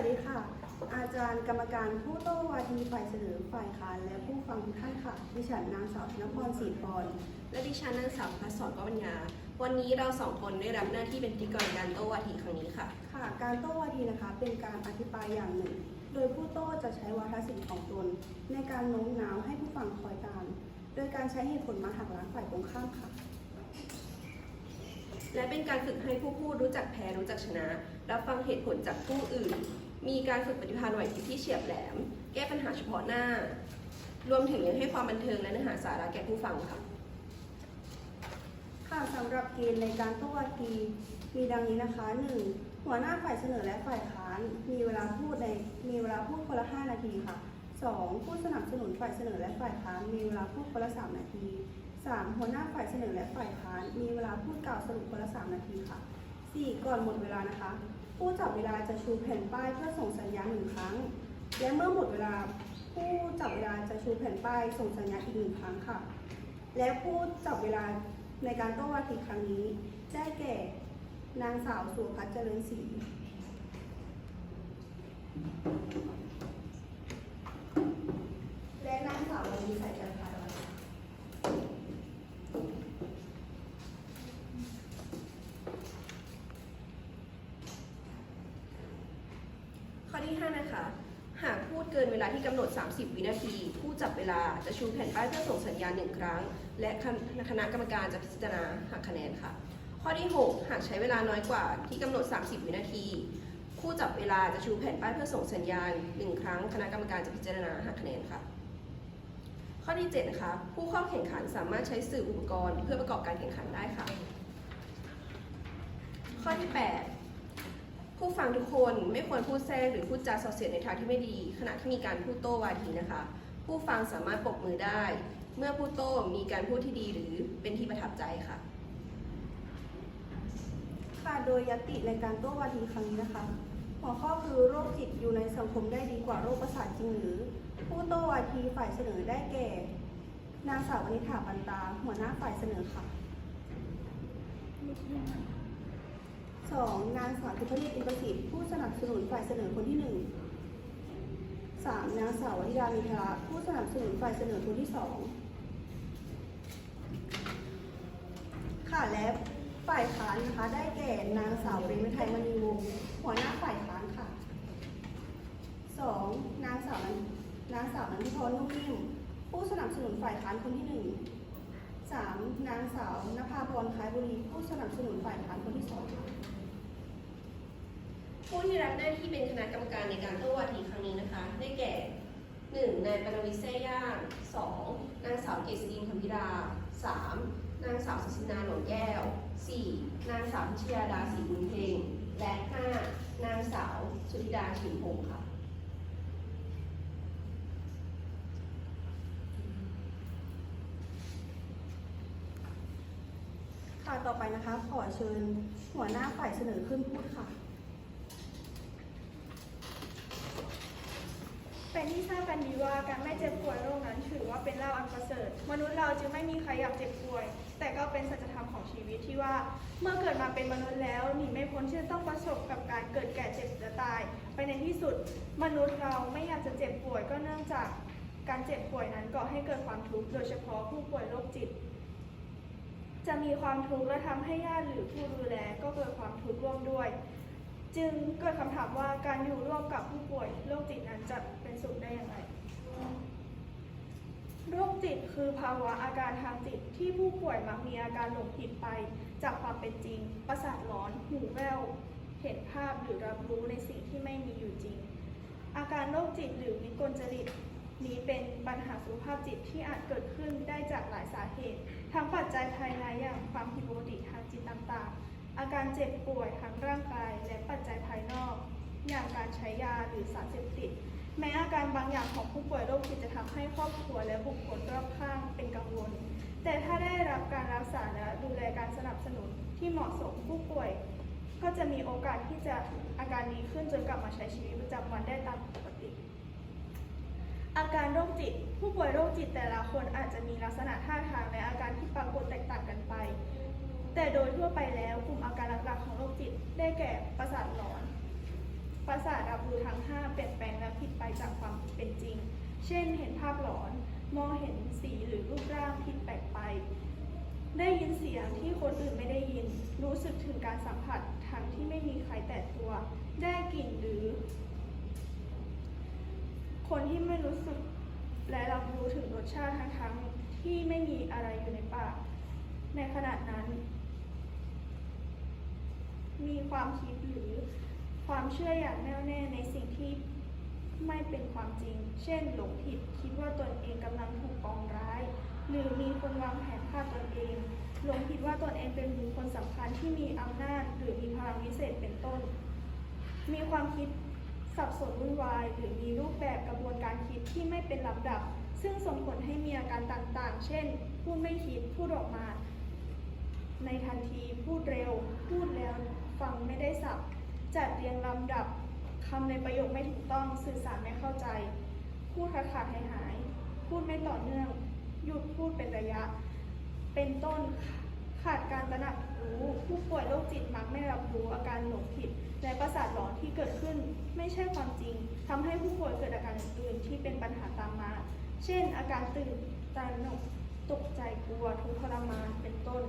วัสดีค่ะ อาจารย์กรรมการผู้โต้วาทีฝ่ายเสนอฝ่ายค้านและผู้ฟังทุกท่านค่ะ ดิฉันนางสาวธนพรศรีพรและดิฉันนางสาวพัสสอนกปัญญาวันนี้เราสองคนได้รับหน้าที่เป็นพิธีกรการโต้วาทีครั้งนี้ค่ะ ค่ะ การโต้วาทีนะคะ เป็นการอธิบายอย่างหนึ่ง โดยผู้โต้จะใช้วาทศิลป์ของตน ในการโน้มน้าวให้ผู้ฟังคอยตาม โดยการใช้เหตุผลมาหักล้างฝ่ายตรงข้ามค่ะและเป็นการฝึกให้ผู้พูดรู้จักแพ้รู้จักชนะรับฟังเหตุผลจากผู้อื่น มีการฝึกปฏิภาณไหวพริบที่เฉียบแหลม แก้ปัญหาเฉพาะหน้า รวมถึงยังให้ความบันเทิงและเนื้อหาสาระแก่ผู้ฟังค่ะค่ะสำหรับเกณฑ์ในการโต้วาทีมีดังนี้นะคะ 1. หัวหน้าฝ่ายเสนอและฝ่ายค้าน มีเวลาพูดในมีเวลาพูดคนละ 5 นาทีค่ะ 2. ผู้สนับสนุนฝ่ายเสนอและฝ่ายค้าน มีเวลาพูดคนละ 3 นาที 3. หัวหน้าฝ่ายเสนอและฝ่ายค้าน มีเวลาพูดกล่าวสรุปคนละ 3 นาทีค่ะ 4. ก่อนหมดเวลานะคะ ผู้จับเวลาจะชูแผ่นป้ายเพื่อส่งสัญญาณหนึ่งครั้ง และเมื่อหมดเวลาผู้จับเวลาจะชูแผ่นป้ายส่งสัญญาณอีกหนึ่งครั้งค่ะ และผู้จับเวลาในการโต้วาทีครั้งนี้ได้แก่นางสาวสุพัฒน์เจริญศรีและนางสาววันนี้ใส่กันค่ะ ข้อที่ 5 นะคะ หากพูดเกินเวลาที่กำหนด 30 วินาที ผู้จับเว ลา จะชูแผ่นป้ายเพื่อส่งสัญญาณหนึ่งครั้ง และคณะกรรมการจะพิจารณาหักคะแนนค่ะ ข้อที่ 6 หากใช้เวลาน้อยกว่าที่กำหนด 30 วินาทีผู้จับเวลาจะชูแผ่นป้ายเพื่อส่งสัญญาณหนึ่งครั้ง คณะกรรมการจะพิจารณาหักคะแนนค่ะ ข้อที่7นะคะผู้เข้าแข่งขันสามารถใช้สื่ออุปกรณ์ เพื่อประกอบการแข่งขันได้ค่ะ ข้อที่ 8ผู้ฟังทุกคนไม่ควรพูดแทรกหรือพูดจาส่อเสียดในทางที่ไม่ดี ขณะที่มีการพูดโต้วาทีนะคะ ผู้ฟังสามารถปรบมือได้ เมื่อผู้โต้มีการพูดที่ดีหรือเป็นที่ประทับใจค่ะ ค่ะโดยยติในการโต้วาทีครั้งนี้นะคะหัวข้อคือโรคจิตอยู่ในสังคมได้ดีกว่าโรคประสาทจริงหรือ ผู้โต้วาทีฝ่ายเสนอได้แก่ นางสาววณิษฐาปันตา หัวหน้าฝ่ายเสนอค่ะสองนางสาวทิพย์อินประสิทธิ์ผู้สนับสนุนฝ่ายเสนอคนที่ห นึ่งสามนางสาววริดามิทราผู้สนับสนุนฝ่ายเสนอคนที่สองค่ะและฝ่ายค้านนะคะได้แก่นางสาวเรมไทยมณีวงศ์หัวหน้าฝ่ายค้านค่ะสองนางสาวนางสาวนันทิพรนุ่มนิ่มผู้สนับสนุนฝ่ายค้านคนที่หนึ่งสามนางสาวนภาพรคล้ายบุรีผู้สนับสนุนฝ่ายค้านคนที่สองค่ะ ผู้ที่รับหน้าที่เป็นคณะกรรมการในการโต้วาทีครั้งนี้นะคะ ได้แก่ 1. นายปรวิทย์แซ่ย่าง 2. นางสาวเกษรินคำพิรา 3. นางสาวสุสินาหลงแก้ว 4. นางสาวพิชยาดาศรีบุญเพ็งและ 5. นางสาวสุธิดาฉิมพงศ์ค่ะค่ะต่อไปนะคะ ขอเชิญหัวหน้าฝ่ายเสนอขึ้นพูดค่ะ เป็นที่ทราบกันดีว่าการไม่เจ็บป่วยโรคนั้นถือว่าเป็นลาภอันประเสริฐ มนุษย์เราจึงไม่มีใครอยากเจ็บป่วย แต่ก็เป็นสัจธรรมของชีวิตที่ว่า เมื่อเกิดมาเป็นมนุษย์แล้วหนีไม่พ้นที่จะต้องประสบกับการเกิดแก่เจ็บและตาย ไปในที่สุด มนุษย์เราไม่อยากจะเจ็บป่วยก็เนื่องจากการเจ็บป่วยนั้นก่อให้เกิดความทุกข์โดยเฉพาะผู้ป่วยโรคจิต จะมีความทุกข์และทำให้ญาติหรือผู้ดูแลก็เกิดความทุกข์ร่วมด้วย จึงเกิดคำถามว่าการอยู่ร่วมกับผู้ป่วยโรคจิตนั้นจะ สุขได้อย่างไรโรคจิตคือภาวะอาการทางจิตที่ผู้ป่วยมักมีอาการหลงผิดไป จากความเป็นจริง ประสาทหลอน หูแว่ว เห็นภาพหรือรับรู้ในสิ่งที่ไม่มีอยู่จริง อาการโรคจิตหรือวิกลจริตนี้เป็นปัญหาสุขภาพจิตที่อาจเกิดขึ้นได้จากหลายสาเหตุ ทั้งปัจจัยภายในอย่างความผิดปกติทางจิตต่างๆ อาการเจ็บป่วยทางร่างกายและปัจจัยภายนอก อย่างการใช้ยาหรือสารเสพติด แม้อาการบางอย่างของผู้ป่วยโรคจิตจะทำให้ครอบครัวและบุคคลรอบข้างเป็นกังวล แต่ถ้าได้รับการรักษาและดูแลการสนับสนุนที่เหมาะสมผู้ป่วย ก็จะมีโอกาสที่จะอาการดีขึ้นจนกลับมาใช้ชีวิตประจำวันได้ตามปกติ อาการโรคจิต ผู้ป่วยโรคจิตแต่ละคนอาจจะมีลักษณะท่าทางและอาการที่ปรากฏแตกต่างกันไป แต่โดยทั่วไปแล้วกลุ่มอาการหลักๆของโรคจิต ได้แก่ประสาทหลอน ประสาทรับรู้ทั้ง 5 เปลี่ยนแปลงและผิดไปจากความเป็นจริง เช่น เห็นภาพหลอน มองเห็นสีหรือรูปร่างผิดแปลกไป ได้ยินเสียงที่คนอื่นไม่ได้ยิน รู้สึกถึงการสัมผัสทั้งที่ไม่มีใครแตะตัว ได้กลิ่นหรือ คนที่ไม่รู้สึกและรับรู้ถึงรสชาติทั้งทั้งที่ไม่มีอะไรอยู่ในปาก ในขณะนั้น มีความคิดหรือ ความเชื่ออย่างแน่วแน่ในสิ่งที่ไม่เป็นความจริง เช่น หลงผิด คิดว่าตนเองกำลังถูกปองร้าย หรือมีคนวางแผนฆ่าตนเอง หลงผิดว่าตนเองเป็นบุคคลสำคัญที่มีอำนาจ หรือมีพลังวิเศษเป็นต้น มีความคิดสับสนวุ่นวาย หรือมีรูปแบบกระบวนการคิดที่ไม่เป็นลำดับ ซึ่งส่งผลให้มีอาการต่างๆ เช่น พูดไม่คิด พูดออกมา ในทันที พูดเร็ว พูดแล้ว ฟังไม่ได้สับ จัดเรียงลำดับคำในประโยคไม่ถูกต้องสื่อสารไม่เข้าใจ พูดขาดขาดหายหาย พูดไม่ต่อเนื่อง หยุดพูดเป็นระยะ เป็นต้นขาดการตระหนักรู้ผู้ป่วยโรคจิตมักไม่รับรู้อาการหลงผิดและประสาทหลอนที่เกิดขึ้นไม่ใช่ความจริงทำให้ผู้ป่วยเกิดอาการอื่นที่เป็นปัญหาตามมา เช่น อาการตื่นตระหนกตกใจกลัวทุกข์ทรมานเป็นต้น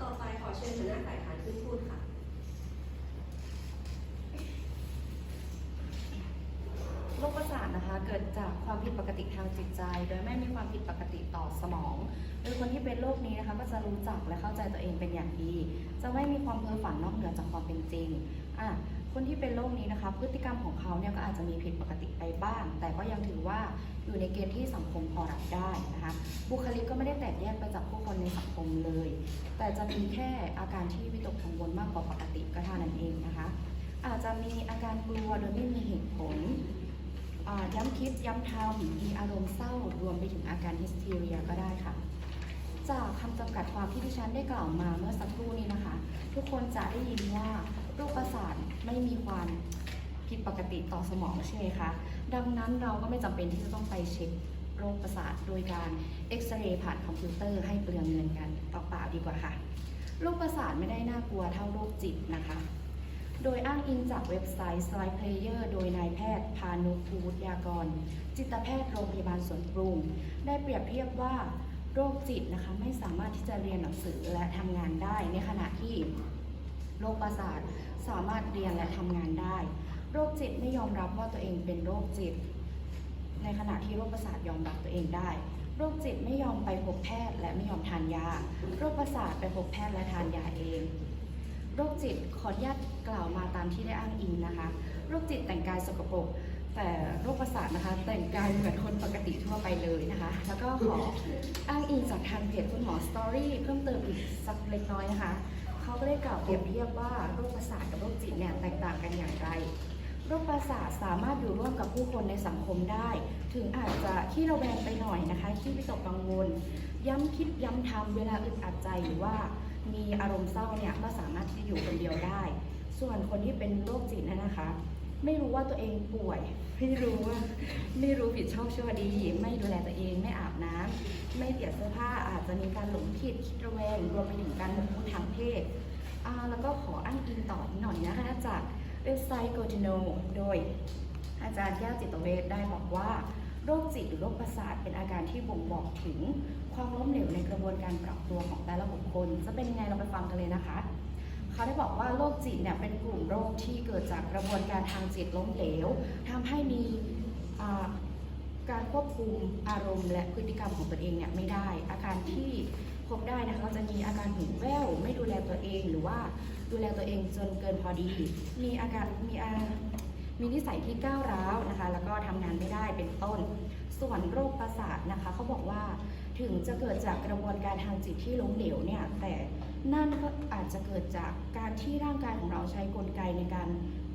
ต่อไปขอ เชิญคณะฝ่ายค้านขึ้นพูดค่ะ โรคประสาทนะคะเกิดจากความผิดปกติทางจิตใจ โดยไม่มีความผิดปกติต่อสมอง โดยคนที่เป็นโรคนี้นะคะก็จะรู้จักและเข้าใจตัวเองเป็นอย่างดี จะไม่มีความเพ้อฝันนอกเหนือจากความเป็นจริงอะ คนที่เป็นโรคนี้นะคะ พฤติกรรมของเขาเนี่ยก็อาจจะมีผิดปกติไปบ้าง แต่ก็ยังถือว่าอยู่ในเกณฑ์ที่สังคมพอรับได้นะคะบุคลิกก็ไม่ได้แตกแยกไปจากผู้คนในสังคมเลย แต่จะมีแค่อาการที่วิตกกังวลมากกว่าปกติก็เท่านั้นเองนะคะ อาจจะมีอาการกลัวโดยไม่มีเหตุผลย้ำคิดย้ำทำมีอารมณ์เศร้ารวมไปถึงอาการฮิสเทีเรียก็ได้ค่ะ จากคำจำกัดความที่ดิฉันได้กล่าวมาเมื่อสักครู่นี้นะคะ ทุกคนจะได้ยินว่า รคประสาทไม่มีความผิดปกติต่อสมองใช่ไหมคะ ดังนั้นเราก็ไม่จำเป็นที่จะต้องไปเช็คโรคประสาทโดยการเอ็กซเรย์ผ่านคอมพิวเตอร์ให้เปลืองเงินกันเปล่าๆดีกว่าค่ะ โรคประสาทไม่ได้น่ากลัวเท่าโรคจิตนะคะ โดยอ้างอิงจากเว็บไซต์ Slide Player โดยนายแพทย์พานุภูตยากร จิตแพทย์โรงพยาบาลสวนปรุง ได้เปรียบเทียบว่าโรคจิตนะคะไม่สามารถที่จะเรียนหนังสือและทำงานได้ในขณะที่โรคประสาท สามารถเรียนและทำงานได้ โรคจิตไม่ยอมรับว่าตัวเองเป็นโรคจิต ในขณะที่โรคประสาทยอมรับตัวเองได้ โรคจิตไม่ยอมไปพบแพทย์และไม่ยอมทานยา โรคประสาทไปพบแพทย์และทานยาเอง โรคจิตขออนุญาตกล่าวมาตามที่ได้อ้างอิงนะคะ โรคจิตแต่งกายสกปรกแต่โรคประสาทนะคะแต่งกายเหมือนคนปกติทั่วไปเลยนะคะ แล้วก็ขออ้างอิงจากทางเพจคุณหมอสตอรี่เพิ่มเติมอีกสักเล็กน้อยนะคะ เขาก็ได้กล่าวเปรียบเทียบว่าโรคประสาทกับโรคจิตเนี่ยแตกต่างกันอย่างไรโรคประสาทสามารถอยู่ร่วมกับผู้คนในสังคมได้ ถึงอาจจะขี้ระแวงไปหน่อยนะคะขี้วิตกกังวล ย้ำคิดย้ำทำเวลาอึดอัดใจหรือว่ามีอารมณ์เศร้าเนี่ยก็สามารถที่จะอยู่คนเดียวได้ ส่วนคนที่เป็นโรคจิตนะคะ ไม่รู้ว่าตัวเองป่วย ไม่รู้ว่าไม่รู้ผิดชอบชั่วดี ไม่ดูแลตัวเองไม่อาบน้ำไม่เปลี่ยนเสื้อผ้าอาจจะมีการหลงผิดคิดระแวงรวมไปถึงการหมกมุ่นทางเพศแล้วก็ขออ้างอิงต่ออีกหน่อยนะคะจากเว็บไซต์ g o t i n o โดย อาจารย์แก้วจิตเวชได้บอกว่าโรคจิตหรือโรคประสาทเป็นอาการที่บ่งบอกถึงความล้มเหลวในกระบวนการปรับตัวของแต่ละบุคคล จะเป็นยังไงเราไปฟังกันเลยนะคะ เขาได้บอกว่าโรคจิตเนี่ยเป็นกลุ่มโรคที่เกิดจากกระบวนการทางจิตล้มเหลวทำให้มีการควบคุมอารมณ์ และพฤติกรรมของตัวเองเนี่ยไม่ได้ อาการที่พบได้นะคะจะมีอาการหูแว่วไม่ดูแลตัวเองหรือว่าดูแลตัวเองจนเกินพอดี มีอาการมีอามีนิสัยที่ก้าวร้าวนะคะ แล้วก็ทำงานไม่ได้เป็นต้น ส่วนโรคประสาทนะคะเขาบอกว่าถึงจะเกิดจากกระบวนการทางจิตที่ล้มเหลวเนี่ยแต่ นั่นก็อาจจะเกิดจากการที่ร่างกายของเราใช้กลไกในการ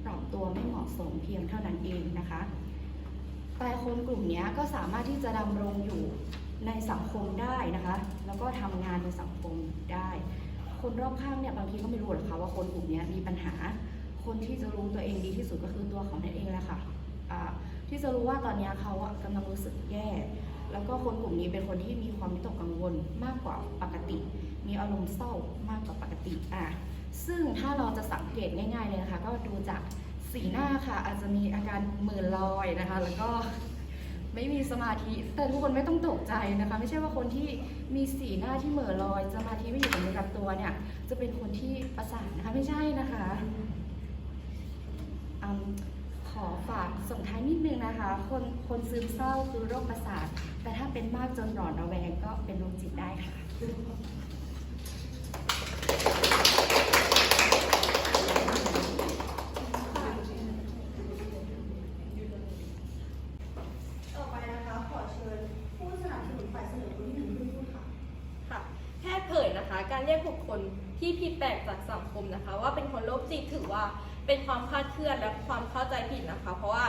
ปรับตัวไม่เหมาะสมเพียงเท่านั้นเองนะคะแต่คนกลุ่มนี้ก็สามารถที่จะดำรงอยู่ในสังคมได้นะคะ แล้วก็ทำงานในสังคมได้ คนรอบข้างเนี่ยบางทีก็ไม่รู้หรอกค่ะว่าคนกลุ่มนี้มีปัญหา คนที่จะรู้ตัวเองดีที่สุดก็คือตัวเของนั่นเองแหละค่ะอ่าที่จะรู้ว่าตอนนี้เขาอะกำลังรู้สึกแย่ แล้วก็คนกลุ่มนี้เป็นคนที่มี ความวิตกกังวลมากกว่าปกติ มีอารมณ์เศร้ามากกว่าปกติอะซึ่งถ้าเราจะสังเกตง่ายๆเลยนะคะ ก็ดูจากสีหน้าค่ะ อาจจะมีอาการเมือลอยนะคะ แล้วก็ไม่มีสมาธิ แต่ทุกคนไม่ต้องตกใจนะคะ ไม่ใช่ว่าคนที่มีสีหน้าที่เหม่อลอยสมาธิไม่อยู่กับเนื้อกับตัวเนี่ย จะเป็นคนที่ประสาทนะคะ ไม่ใช่นะคะอืม ขอฝากส่งท้ายนิดนึงนะคะ คนคนซึมเศร้าคือโรคประสาท แต่ถ้าเป็นมากจนหลอนระแวงก็เป็นโรคจิตได้ค่ะต่อไปนะคะขอเชิญผู้สนับสนุนฝ่ายเสนอคนที่หนึ่งขึ้นพูดค่ะค่ะแพทย์เผยนะคะ การเรียกบุคคลที่ผิดแปลกจากสังคมนะคะ ว่าเป็นคนโรคจิตถือว่า เป็นความคลาดเคลื่อนและความเข้าใจผิดนะคะ เพราะว่า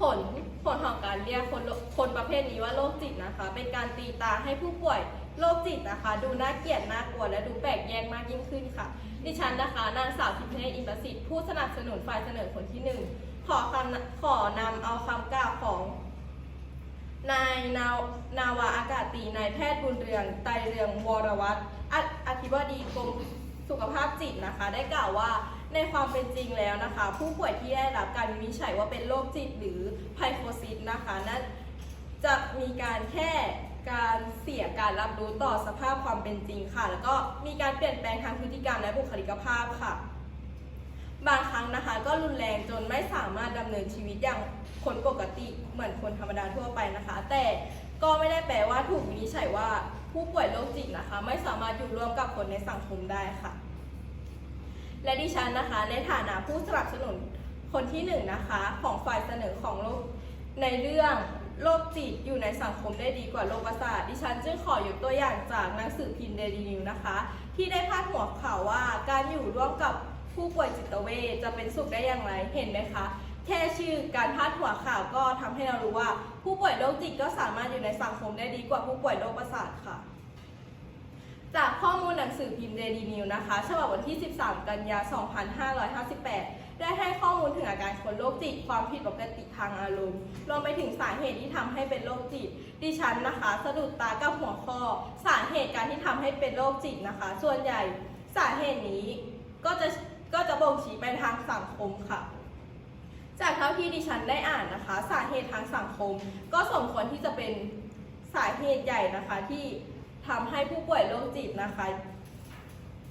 ผลผลของการเรียกคนคนประเภทนี้ว่าโรคจิตนะคะ เป็นการตีตาให้ผู้ป่วยโรคจิตนะคะ ดูน่าเกลียดน่ากลัวและดูแปลกแยกมากยิ่งขึ้นค่ะ ดิฉันนะคะนางสาวทิพย์เนตรอินทรสิทธิ์ผู้สนับสนุนฝ่ายเสนอคนที่หนึ่งขอคำขอนำเอาคำกล่าวของนายนาวนาวาอากาศตีนายแพทย์บุญเรืองไตรเรืองวรวัตรออธิบดีกรมสุขภาพจิตนะคะ ได้กล่าวว่า ในความเป็นจริงแล้วนะคะ ผู้ป่วยที่ได้รับการวินิจฉัยว่าเป็นโรคจิตหรือไพโคซิสนะคะนั้นจะมีการแค่การเสียการรับรู้ต่อสภาพความเป็นจริงค่ะ แล้วก็มีการเปลี่ยนแปลงทางพฤติกรรมและบุคลิกภาพค่ะ บางครั้งนะคะ ก็รุนแรงจนไม่สามารถดำเนินชีวิตอย่างคนปกติเหมือนคนธรรมดาทั่วไปนะคะ แต่ก็ไม่ได้แปลว่าถูกวินิจฉัยว่าผู้ป่วยโรคจิตนะคะ ไม่สามารถอยู่ร่วมกับคนในสังคมได้ค่ะ ดิฉันนะคะ ในฐานะผู้สนับสนุนคนที่หนึ่งนะคะ ของฝ่ายเสนอของโลกในเรื่องโรคจิตอยู่ในสังคมได้ดีกว่าโรคประสาทดิฉันจึงขอยกตัวอย่างจากหนังสือพิมพ์เดลีนิวนะคะ ที่ได้พาดหัวข่าวว่าการอยู่ร่วมกับผู้ป่วยจิตเวชจะเป็นสุขได้อย่างไรเห็นไหมคะ แค่ชื่อการพาดหัวข่าวก็ทำให้เรารู้ว่า ผู้ป่วยโรคจิตก็สามารถอยู่ในสังคมได้ดีกว่าผู้ป่วยโรคประสาทค่ะ จากข้อมูลหนังสือพิมพ์เดลีนิวนะคะ ฉบับวันที่ 13 กันยา 2558 ได้ให้ข้อมูลถึงอาการคนโรคจิต ความผิดปกติทางอารมณ์ รวมไปถึงสาเหตุที่ทำให้เป็นโรคจิต ดิฉันนะคะ สะดุดตากับหัวข้อ สาเหตุการที่ทำให้เป็นโรคจิตนะคะ ส่วนใหญ่สาเหตุนี้ก็จะก็จะบ่งชี้ไปทางสังคมค่ะ จากเท่าที่ดิฉันได้อ่านนะคะ สาเหตุทางสังคม ก็สมควรที่จะเป็นสาเหตุใหญ่นะคะที่ ทำให้ผู้ป่วยโรคจิตนะคะ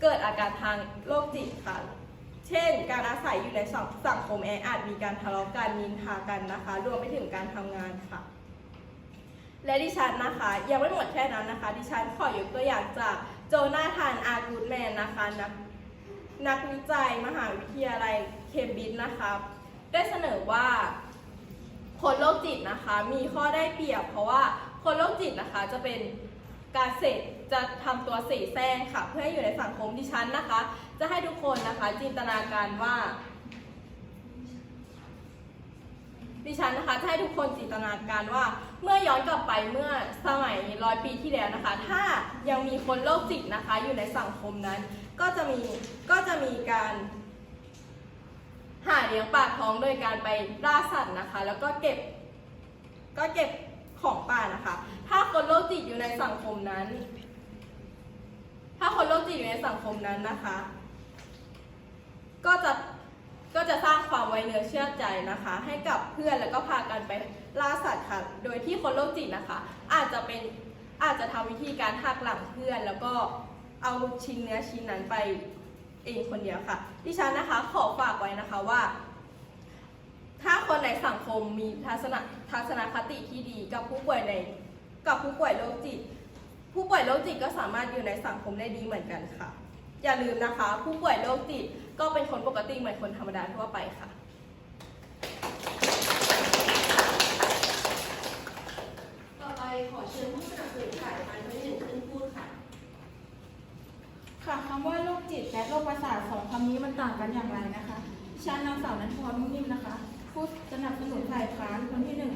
เกิดอาการทางโรคจิตค่ะ เช่น การอาศัยอยู่ในสังสงคมแออัดมีการทะเลาะกันนินทากันนะคะ รวมไปถึงการทำงานค่ะ และดิฉันนะคะ ยังไม่หมดแค่นั้นนะคะ ดิฉันขอยกตัวอย่างจากโจนาธานอากูดแมนนะคะนักนักวิจัยมหาวิทยาลัยเคมบริดจ์นะคะ ได้เสนอว่าคนโรคจิตนะคะ มีข้อได้เปรียบ เพราะว่าคนโรคจิตนะคะจะเป็น การเสพจะทำตัวเสแสร้งค่ะ เพื่อให้อยู่ในสังคมดิฉันนะคะ จะให้ทุกคนนะคะจินตนาการว่าดิฉันนะคะจะให้ทุกคนจินตนาการว่า เมื่อย้อนกลับไปเมื่อสมัยร้อยปีที่แล้วนะคะ ถ้ายังมีคนโรคจิตนะคะ อยู่ในสังคมนั้น ก็จะมีก็จะมีการ หาเลี้ยงปากท้องโดยการไปล่าสัตว์นะคะ แล้วก็เก็บ ก็เก็บ ของป่านะคะ ถ้าคนโรคจิตอยู่ในสังคมนั้น ถ้าคนโรคจิตอยู่ในสังคมนั้นนะคะ ก็จะก็จะสร้างความไว้เนื้อเชื่อใจนะคะ ให้กับเพื่อนแล้วก็พากันไปล่าสัตว์ค่ะ โดยที่คนโรคจิตนะคะ อาจจะเป็นอาจจะทำวิธีการหักหลังเพื่อน แล้วก็เอาชิ้นเนื้อชิ้นนั้นไปเองคนเดียวค่ะ ดิฉันนะคะขอฝากไว้นะคะว่า ถ้าคนในสังคมมีทัศนทัศนคติที่ดีกับผู้ป่วยในกับผู้ป่วยโรคจิต ผู้ป่วยโรคจิตก็สามารถอยู่ในสังคมได้ดีเหมือนกันค่ะ อย่าลืมนะคะ ผู้ป่วยโรคจิตก็เป็นคนปกติเหมือนคนธรรมดาทั่วไปค่ะ ต่อไปขอเชิญผู้สนับสนุนฝ่ายการที่หนึ่งขึ้นพูดค่ะ ค่ะคำว่าโรคจิตและโรคประสาทสองคำนี้มันต่างกันอย่างไรนะคะดิฉันนางสาวนันทรนุ่มนิ่มนะคะ ผู้สนับสนุนฝ่ายค้านคนที่หนึ่ง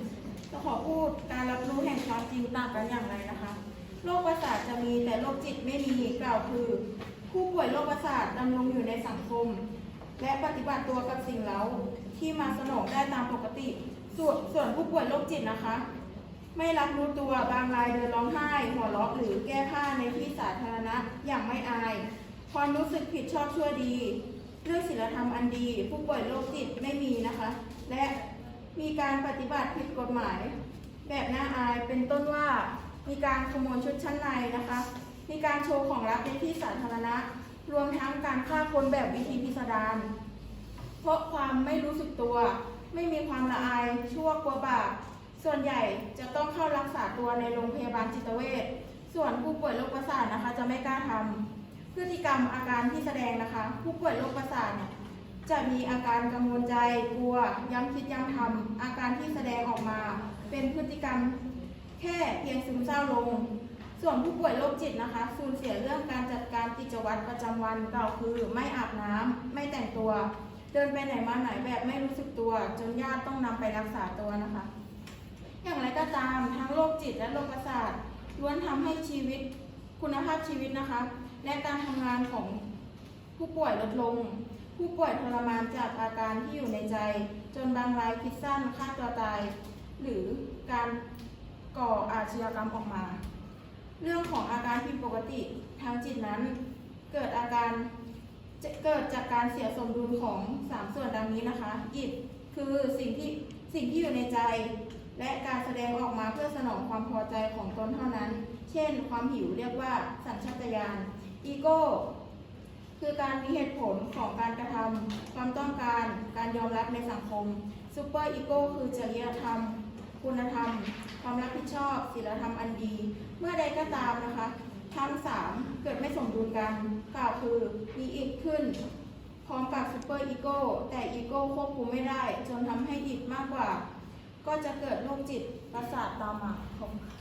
จะขอพูดการรับรู้แห่งความจริงต่างกันอย่างไรนะคะโรคประสาทจะมีแต่โรคจิตไม่มีกล่าวคือ ผู้ป่วยโรคประสาทดำรงอยู่ในสังคม และปฏิบัติตัวกับสิ่งเร้าที่มาสนองได้ตามปกติ ส่วนส่วนผู้ป่วยโรคจิตนะคะ ไม่รับรู้ตัวบางรายเดินร้องไห้ หัวเราะหรือแก้ผ้าในที่สาธารณะอย่างไม่อายความรู้สึกผิดชอบชั่วดี เรื่องศีลธรรมอันดี ผู้ป่วยโรคจิตไม่มีนะคะ และมีการปฏิบัติผิดกฎหมาย แบบน่าอายเป็นต้นว่ามีการขโมยชุดชั้นในนะคะ มีการโชว์ของลับในที่สาธารณะ รวมทั้งการฆ่าคนแบบวิธีพิสดารเพราะความไม่รู้สึกตัว ไม่มีความละอายชั่วกลัวบาปส่วนใหญ่จะต้องเข้ารักษาตัวในโรงพยาบาลจิตเวชส่วนผู้ป่วยโรคประสาทนะคะ จะไม่กล้าทำพฤติกรรมอาการที่แสดงนะคะ ผู้ป่วยโรคประสาทเนี่ย จะมีอาการกังวลใจกลัว ย้ำคิดย้ำทำอาการที่แสดงออกมา เป็นพฤติกรรมแค่เพียงซึมเศร้าลง ส่วนผู้ป่วยโรคจิตนะคะสูญเสียเรื่องการจัดการกิจวัตรประจำวันกล่าวคือ ไม่อาบน้ำไม่แต่งตัว เดินไปไหนมาไหนแบบไม่รู้สึกตัว จนญาติต้องนำไปรักษาตัวนะคะ อย่างไรก็ตามทั้งโรคจิตและโรคประสาทล้วนทำให้ชีวิตคุณภาพชีวิตนะคะ และการทำงานของผู้ป่วยลดลง ผู้ป่วยทรมานจากอาการที่อยู่ในใจ จนบางรายคิดสั้นฆ่าตัวตาย หรือการก่ออาชญากรรมออกมา เรื่องของอาการผิดปกติทางจิตนั้น เกิดอาการจะเกิดจากการเสียสมดุลของสามส่วนดังนี้นะคะอิดคือสิ่งที่สิ่งที่อยู่ในใจ และการแสดงออกมาเพื่อสนองความพอใจของตนเท่านั้น เช่น ความหิวเรียกว่าสัญชาตญาณ อีโก้ คือการมีเหตุผลของการกระทำความต้องการการยอมรับในสังคมซูเปอร์อีโก้คือจริยธรรม คุณธรรม ความรับผิดชอบศีลธรรมอันดี เมื่อใดก็ตามนะคะทั้งสามเกิดไม่สมดุลกันกล่าวคือมีอีกขึ้น พร้อมกับซูเปอร์อีโก้แต่อีโก้ควบคุมไม่ได้ จนทำให้อิดมากกว่า ก็จะเกิดโรคจิตประสาทตามมาขอบคุณค่ะ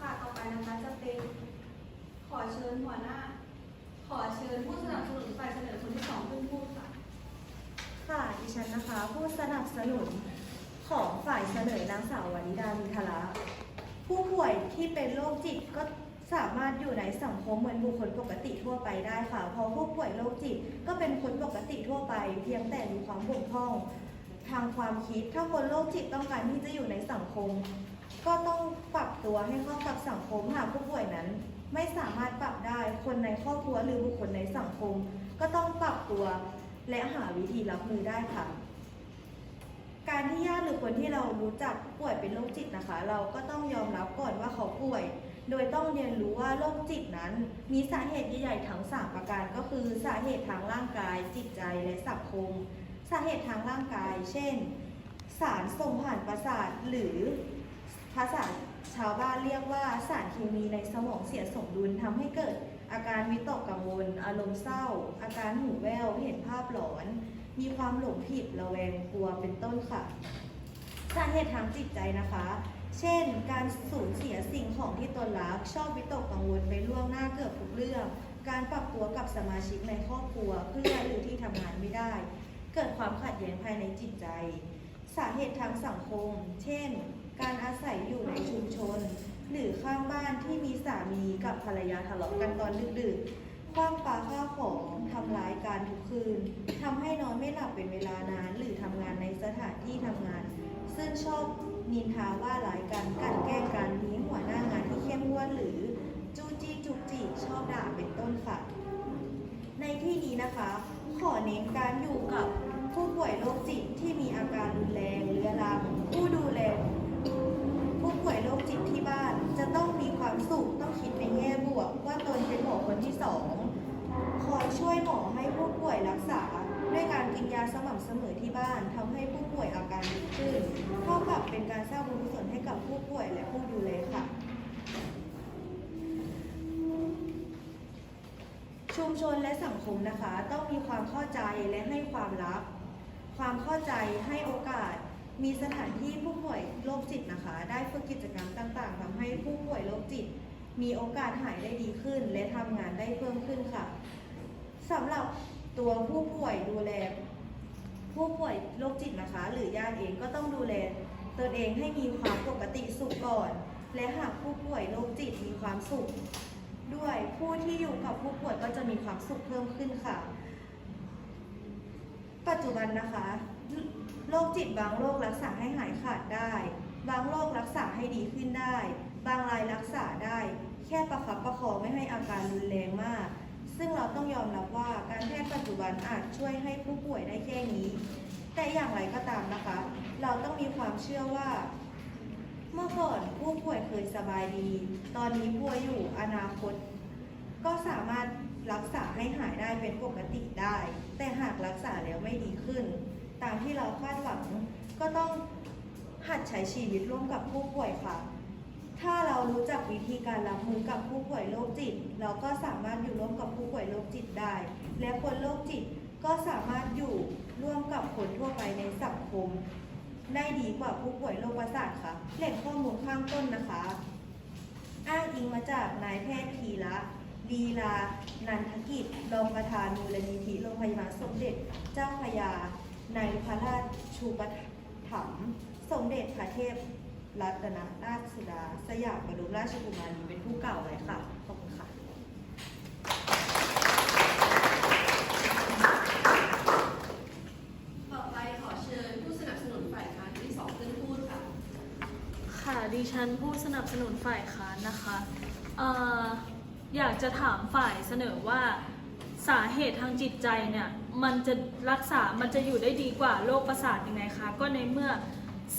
ค่ะต่อไปนะคะจะเป็นขอเชิญหัวหน้า ขอเชิญผู้สนับสนุนฝ่ายเสนอคนที่สองขึ้นพูดค่ะ ค่ะดิฉันนะคะ ผู้สนับสนุนของฝ่ายเสนอนางสาววานิดามิทละผู้ ป่วยที่เป็นโรคจิตก็สามารถอยู่ในสังคมเหมือนบุคคลปกติทั่วไปได้ค่ะ เพราะผู้ป่วยโรคจิตก็เป็นคนปกติทั่วไป เพียงแต่มีความบกพร่อง ทางความคิด ถ้าคนโรคจิตต้องการที่จะอยู่ในสังคม ก็ต้องปรับตัวให้เข้ากับสังคมหากผู้ป่วยนั้น ไม่สามารถปรับได้ คนในครอบครัวหรือบุคคลในสังคม ก็ต้องปรับตัวและหาวิธีรับมือได้ค่ะ การที่ญาติหรือคนที่เรารู้จักป่วยเป็นโรคจิตนะคะ เราก็ต้องยอมรับก่อนว่าเขาป่วย โดยต้องเรียนรู้ว่าโรคจิตนั้น มีสาเหตุใหญ่ๆทั้ง3ประการก็คือสาเหตุทางร่างกาย จิตใจและสังคมสาเหตุทางร่างกาย เช่น สารส่งผ่านประสาทหรือภาษาชาวบ้านเรียกว่าสารเคมีในสมองเสียสมดุลทำให้เกิด อาการวิตกกังวล อารมณ์เศร้า อาการหูแว่วเห็นภาพหลอน มีความหลงผิดระแวงกลัวเป็นต้นค่ะ สาเหตุทางจิตใจนะคะ เช่น การสูญเสียสิ่งของที่ตนรัก ชอบวิตกกังวลไปล่วงหน้าเกือบทุกเรื่อง การปรับตัวกับสมาชิกในครอบครัวเพื่อนหรือที่ทำงานไม่ได้ เกิดความขัดแย้งภายในจิตใจ สาเหตุทางสังคม เช่น การอาศัยอยู่ในชุมชน หรือข้างบ้านที่มีสามีกับภรรยาทะเลาะกันตอนดึกๆ คว้างปาข้าวของทำร้ายกันทุกคืนทำให้นอนไม่หลับเป็นเวลานาน หรือทำงานในสถานที่ทำงาน ซึ่งชอบนินทาว่าร้ายกันกันแกล้งกันมีหัวหน้างานที่เข้มงวดหรือจู้จี้จุกจิกชอบด่าเป็นต้นค่ะ ในที่นี้นะคะ ขอเน้นการอยู่กับผู้ป่วยโรคจิตที่มีอาการรุนแรงเรื้อรังผู้ดูแล ผู้ป่วยโรคจิตที่บ้าน จะต้องมีความสุขต้องคิดในแง่บวก ว่าตนเป็นหมอคนที่สองคอยช่วยหมอให้ผู้ป่วยรักษา ด้วยการกินยาสม่ำเสมอที่บ้านทำให้ผู้ป่วยอาการดีขึ้นเท่ากับเป็นการสร้างบุญกุศลให้กับผู้ป่วยและผู้ดูแลค่ะ ชุมชนและสังคมนะคะ ต้องมีความเข้าใจและให้ความรัก ความเข้าใจให้โอกาส มีสถานที่ผู้ป่วยโรคจิตนะคะ ได้ฝึกกิจกรรมต่างๆทำให้ผู้ป่วยโรคจิต มีโอกาสหายได้ดีขึ้น และทำงานได้เพิ่มขึ้นค่ะสำหรับตัวผู้ป่วยดูแล ผู้ป่วยโรคจิตนะคะ หรือญาติเองก็ต้องดูแลตนเองให้มีความปกติสุขก่อน และหากผู้ป่วยโรคจิตมีความสุข ด้วยผู้ที่อยู่กับผู้ป่วยก็จะมีความสุขเพิ่มขึ้นค่ะ ปัจจุบันนะคะ โรคจิตบางโรครักษาให้หายขาดได้ บางโรครักษาให้ดีขึ้นได้ บางรายรักษาได้ แค่ประคับประคองไม่ให้อาการรุนแรงมาก ซึ่งเราต้องยอมรับว่าการแพทย์ปัจจุบันอาจช่วยให้ผู้ป่วยได้แค่นี้ แต่อย่างไรก็ตามนะคะ เราต้องมีความเชื่อว่า เมื่อก่อนผู้ป่วยเคยสบายดี ตอนนี้ป่วยอยู่อนาคต ก็สามารถรักษาให้หายได้เป็นปกติได้ แต่หากรักษาแล้วไม่ดีขึ้น ตามที่เราคาดหวัง ก็ต้องหัดใช้ชีวิตร่วมกับผู้ป่วยค่ะ ถ้าเรารู้จักวิธีการรับมือกับผู้ป่วยโรคจิต เราก็สามารถอยู่ร่วมกับผู้ป่วยโรคจิตได้ และคนโรคจิตก็สามารถอยู่ร่วมกับคนทั่วไปในสังคม ได้ดีกว่าผู้ป่วยโรคประสาทค่ะแหล่งข้อมูลข้างต้นนะคะ อ้างอิงมาจากนายแพทย์พีระลีลา นันทกิจรองประธานมูลนิธิโรงพยาบาลสมเด็จเจ้าพยา ในพระราชชูปถัมภ์สมเด็จพระเทพรัตนราชสุดา สยามบรมราชกุมารีเป็นผู้กล่าวไว้ค่ะ ขอบคุณค่ะต่อไปขอเชิญผู้สนับสนุนฝ่ายค้านที่สองขึ้นพูดค่ะค่ะดิฉันผู้สนับสนุนฝ่ายค้านนะคะเอ่ออยากจะถามฝ่ายเสนอว่า สาเหตุทางจิตใจเนี่ยมันจะรักษา มันจะอยู่ได้ดีกว่าโรคประสาทยังไงคะ ก็ในเมื่อ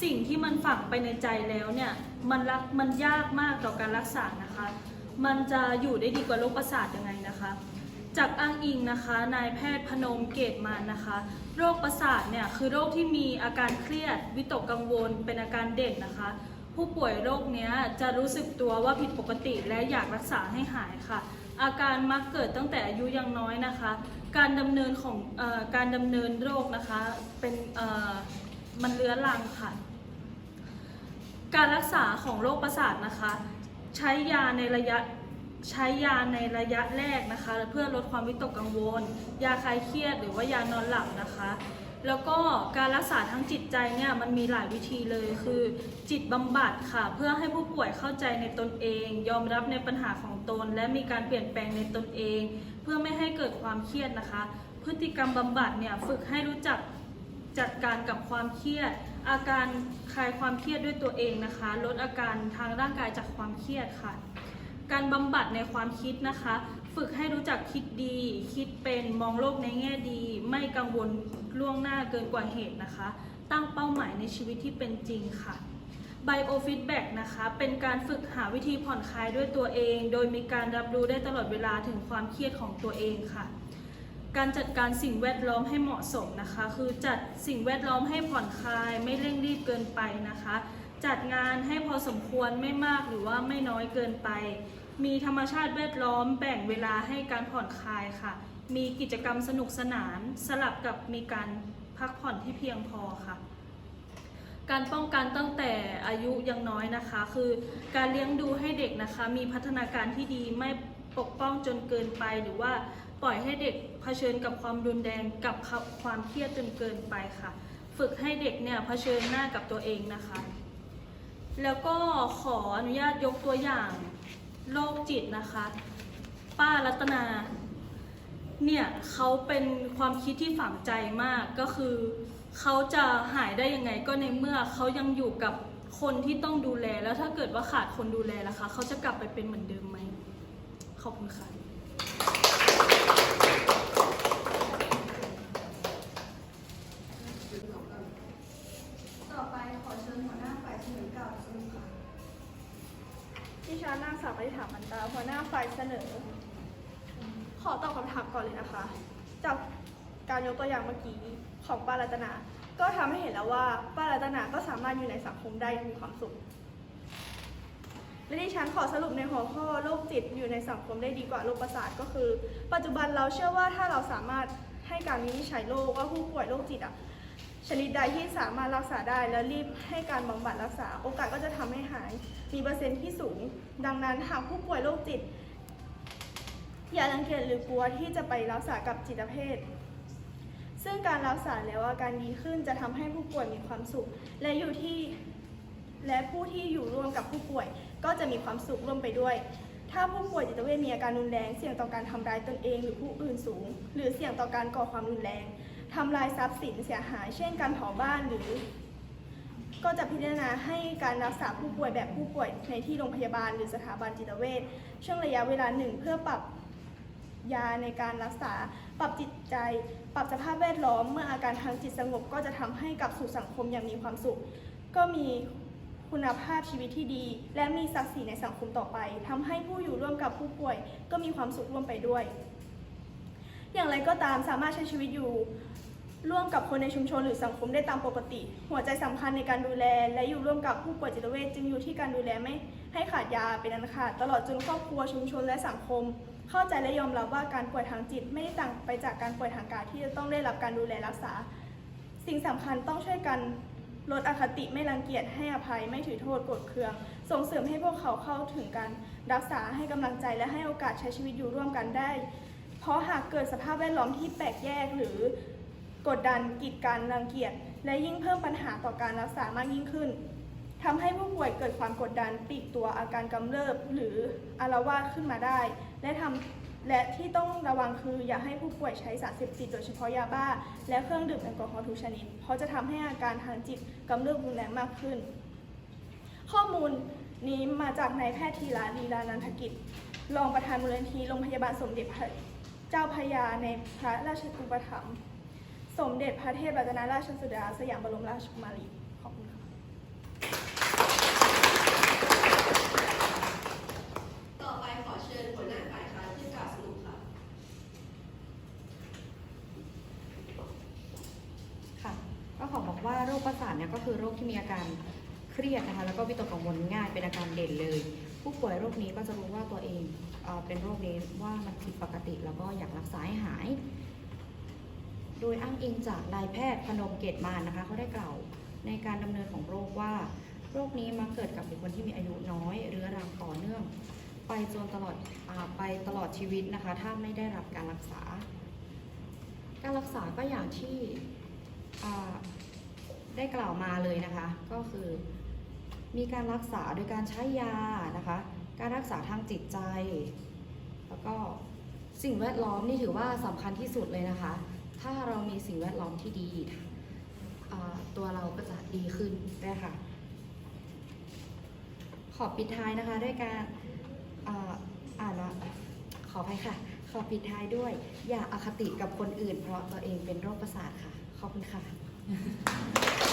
สิ่งที่มันฝังไปในใจแล้วเนี่ยมันรักมันยากมากต่อการรักษานะคะ มันจะอยู่ได้ดีกว่าโรคประสาทยังไงนะคะ จากอ้างอิงนะคะนายแพทย์พนมเกตมานนะคะ โรคประสาทเนี่ยคือโรคที่มีอาการเครียด วิตกกังวล เป็นอาการเด่นนะคะ ผู้ป่วยโรคเนี้ยจะรู้สึกตัวว่าผิดปกติและอยากรักษาให้หายค่ะ อาการมักเกิดตั้งแต่อายุยังน้อยนะคะ การดำเนินของอการดำเนินโรคนะคะเป็นมันเรื้อรังค่ะ การรักษาของโรคประสาทนะคะ ใช้ยาในระยะใช้ยาในระยะแรกนะคะ เพื่อลดความวิตกกังวล ยาคลายเครียดหรือว่ายานอนหลับนะคะ แล้วก็การรักษาทั้งจิตใจเนี่ยมันมีหลายวิธีเลยคือ จิตบำบัดค่ะ เพื่อให้ผู้ป่วยเข้าใจในตนเอง ยอมรับในปัญหาของตน และมีการเปลี่ยนแปลงในตนเอง เพื่อไม่ให้เกิดความเครียดนะคะ พฤติกรรมบำบัดเนี่ยฝึกให้รู้จักจัดการกับความเครียด อาการคลายความเครียดด้วยตัวเองนะคะ ลดอาการทางร่างกายจากความเครียดค่ะ การบำบัดในความคิดนะคะ ฝึกให้รู้จักคิดดี คิดเป็นมองโลกในแง่ดี ไม่กังวลล่วงหน้าเกินกว่าเหตุนะคะ ตั้งเป้าหมายในชีวิตที่เป็นจริงค่ะ Biofeedback นะคะ เป็นการฝึกหาวิธีผ่อนคลายด้วยตัวเอง โดยมีการรับรู้ได้ตลอดเวลาถึงความเครียดของตัวเองค่ะ การจัดการสิ่งแวดล้อมให้เหมาะสมนะคะ คือจัดสิ่งแวดล้อมให้ผ่อนคลาย ไม่เร่งรีบเกินไปนะคะ จัดงานให้พอสมควรไม่มากหรือว่าไม่น้อยเกินไป มีธรรมชาติแวดล้อมแบ่งเวลาให้การผ่อนคลายค่ะ มีกิจกรรมสนุกสนานสลับกับมีการพักผ่อนที่เพียงพอค่ะ การป้องกันตั้งแต่อายุยังน้อยนะคะ คือการเลี้ยงดูให้เด็กนะคะ มีพัฒนาการที่ดีไม่ปกป้องจนเกินไปหรือว่าปล่อยให้เด็กเผชิญกับความรุนแรงกับความเครียดจนเกินไปค่ะ ฝึกให้เด็กเนี่ยเผชิญหน้ากับตัวเองนะคะ แล้วก็ขออนุญาตยกตัวอย่าง โรคจิตนะคะ ป้ารัตนา เนี่ยเขาเป็นความคิดที่ฝังใจมากก็คือ เขาจะหายได้ยังไงก็ในเมื่อเขายังอยู่กับคนที่ต้องดูแลแล้วถ้าเกิดว่าขาดคนดูแลล่ะคะเขาจะกลับไปเป็นเหมือนเดิมไหมขอบคุณค่ะ ต่อไปขอเชิญหัวหน้าฝ่ายเสนอกล่าวซึ่งค่ะ ดิฉันนางสาวปฏิฐามันตาหัวหน้าฝ่าย เสนอ ขอตอบคำถามก่อนเลยนะคะ จากการยกตัวอย่างเมื่อกี้ของป้ารัตนา ก็ทำให้เห็นแล้วว่าป้ารัตนาก็สามารถอยู่ในสังคมได้มีความสุข และดิฉันขอสรุปในหัวข้อโรคจิตอยู่ในสังคมได้ดีกว่าโรคประสาทก็คือ ปัจจุบันเราเชื่อว่าถ้าเราสามารถให้การวินิจฉัยโรคว่าผู้ป่วยโรคจิตอะชนิดใดที่สามารถรักษาได้แล้วรีบให้การบำบัดรักษา โอกาสก็จะทำให้หาย มีเปอร์เซ็นต์ที่สูง ดังนั้นหากผู้ป่วยโรคจิต อย่ารังเกียจหรือกลัวที่จะไปรักษากับจิตเภทซึ่งการรักษาแล้วอาการดีขึ้นจะทำให้ผู้ป่วยมีความสุข และอยู่ที่และผู้ที่อยู่ร่วมกับผู้ป่วย ก็จะมีความสุขร่วมไปด้วย ถ้าผู้ป่วยจิตเวชมีอาการรุนแรงเสี่ยงต่อการทำร้ายตนเองหรือผู้อื่นสูง หรือเสี่ยงต่อการก่อความรุนแรงทำลายทรัพย์สินเสียหาย เช่นการเผาบ้านหรือ ก็จะพิจารณาให้การรักษาผู้ป่วยแบบผู้ป่วยในที่โรงพยาบาล หรือสถาบันจิตเวชช่วงระยะเวลาหนึ่งเพื่อปรับ ยาในการรักษา ปรับจิตใจ ปรับสภาพแวดล้อม เมื่ออาการทางจิตสงบก็จะทำให้กลับสู่สังคมอย่างมีความสุข ก็มีคุณภาพชีวิตที่ดี และมีศักดิ์ศรีในสังคมต่อไปทำให้ผู้อยู่ร่วมกับผู้ป่วย ก็มีความสุขร่วมไปด้วย อย่างไรก็ตามสามารถใช้ชีวิตอยู่ร่วมกับคนในชุมชนหรือสังคมได้ตามปกติ หัวใจสำคัญในการดูแล และอยู่ร่วมกับผู้ป่วยจิตเวชจึงอยู่ที่การดูแลไม่ให้ขาดยาเป็นอันขาดตลอดจนครอบครัวชุมชนและสังคม เข้าใจและยอมรับว่าการป่วยทางจิตไม่ได้ต่างไปจากการป่วยทางกายที่จะต้องได้รับการดูแลรักษา สิ่งสำคัญต้องช่วยกันลดอคติไม่รังเกียจให้อภัยไม่ถือโทษโกรธเคือง ส่งเสริมให้พวกเขาเข้าถึงการรักษาให้กำลังใจและให้โอกาสใช้ชีวิตอยู่ร่วมกันได้ เพราะหากเกิดสภาพแวดล้อมที่แปลกแยกหรือกดดันกีดกันรังเกียจและยิ่งเพิ่มปัญหาต่อการรักษามากยิ่งขึ้น ทำให้ผู้ป่วยเกิดความกดดันปีกตัวอาการกำเริบหรืออาละวาดขึ้นมาได้ และทำและที่ต้องระวังคืออย่าให้ผู้ป่วยใช้สารเสพติดโดยเฉพาะยาบ้า และเครื่องดื่มแอลกอฮอล์ทุกชนิด เพราะจะทำให้อาการทางจิตกำเริบรุนแรงมากขึ้น ข้อมูลนี้มาจากนายแพทย์ธีระลีลานันทกิจ รองประธานมูลนิธิโรงพยาบาลสมเด็จพระเจ้าพระยาในพระราชอุปถัมภ์สมเด็จพระเทพรัตนราชสุดาสยามบรมราชกุมารีขอบคุณค่ะ ต่อไปขอเชิญหัวหน้าฝ่ายค้านขึ้นกล่าวสรุปค่ะ ค่ะก็ขอบอกว่าโรคประสาทเนี่ยก็คือโรคที่มีอาการเครียดนะคะแล้วก็วิตกกังวลง่ายเป็นอาการเด่นเลย ผู้ป่วยโรคนี้ก็จะรู้ว่าตัวเองเอ่อเป็นโรคนี้ว่ามันผิดปกติแล้วก็อยากรักษาให้หาย โดยอ้างอิงจากนายแพทย์พนมเกตมานนะคะเขาได้กล่าว ในการดำเนินของโรคว่า โรคนี้มักเกิดกับบุคคลที่มีอายุน้อยเรื้อรังต่อเนื่อง ไปจนตลอดอไปตลอดชีวิตนะคะ ถ้าไม่ได้รับการรักษา การรักษาก็อย่างที่ได้กล่าวมาเลยนะคะ ก็คือมีการรักษาโดยการใช้ยานะคะ การรักษาทางจิตใจ แล้วก็สิ่งแวดล้อมนี่ถือว่าสำคัญที่สุดเลยนะคะ ถ้าเรามีสิ่งแวดล้อมที่ดี ตัวเราก็จะดีขึ้นด้วยค่ะ ขอปิดท้ายนะคะด้วยการอ่าอ่านว่าขออภัยค่ะ ขอปิดท้ายด้วย อย่าอาคติกับคนอื่น เพราะตัวเองเป็นโรคประสาทค่ะ ขอบคุณค่ะ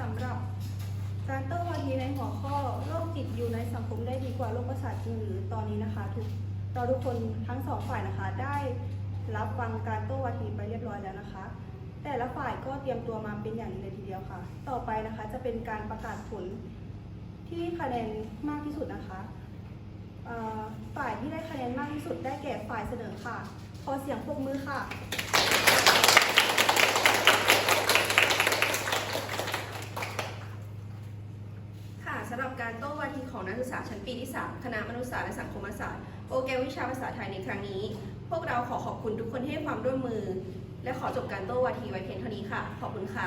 สำหรับการโต้วาทีในหัวข้อโรคจิตอยู่ในสังคมได้ดีกว่าโรคประสาทจริงหรือตอนนี้นะคะทุกเราทุกคนทั้งสองฝ่ายนะคะ ได้รับฟังการโต้วาทีไปเรียบร้อยแล้วนะคะ แต่ละฝ่ายก็เตรียมตัวมาเป็นอย่างดีเลยทีเดียวค่ะ ต่อไปนะคะจะเป็นการประกาศผลที่คะแนนมากที่สุดนะคะฝ่ายที่ได้คะแนนมากที่สุดได้แก่ฝ่ายเสนอค่ะ ขอเสียงปรบมือค่ะ สำหรับการโต้วาทีของนักศึกษาชั้นปีที่ 3 คณะมนุษยศาสตร์และสังคมศาสตร์ โปรแกรมวิชาภาษาไทยในครั้งนี้ พวกเราขอขอบคุณทุกคนที่ให้ความร่วมมือ และขอจบการโต้วาทีไว้เพียงเท่านี้ค่ะ ขอบคุณค่ะ